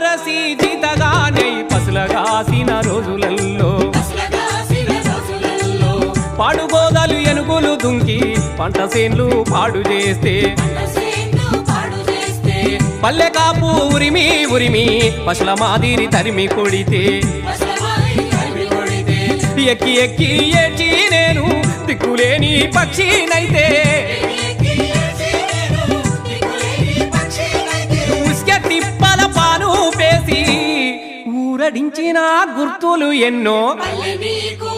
వారసి జితగానై పసులగాసిన రోజులల్లో. పాడుగోదాలు ఎనుగులు దుంకి పంట సేన్లు పాడు చేస్తే. పల్లె కాపు ఉరిమి ఉరిమి పసుల మాదిరి తరిమి కొడితే. ఎక్కి ఎక్కి ఏడ్చి నేను దిక్కులేని పక్షినైతే. పాను గుర్తులు ఎన్నో. నీకు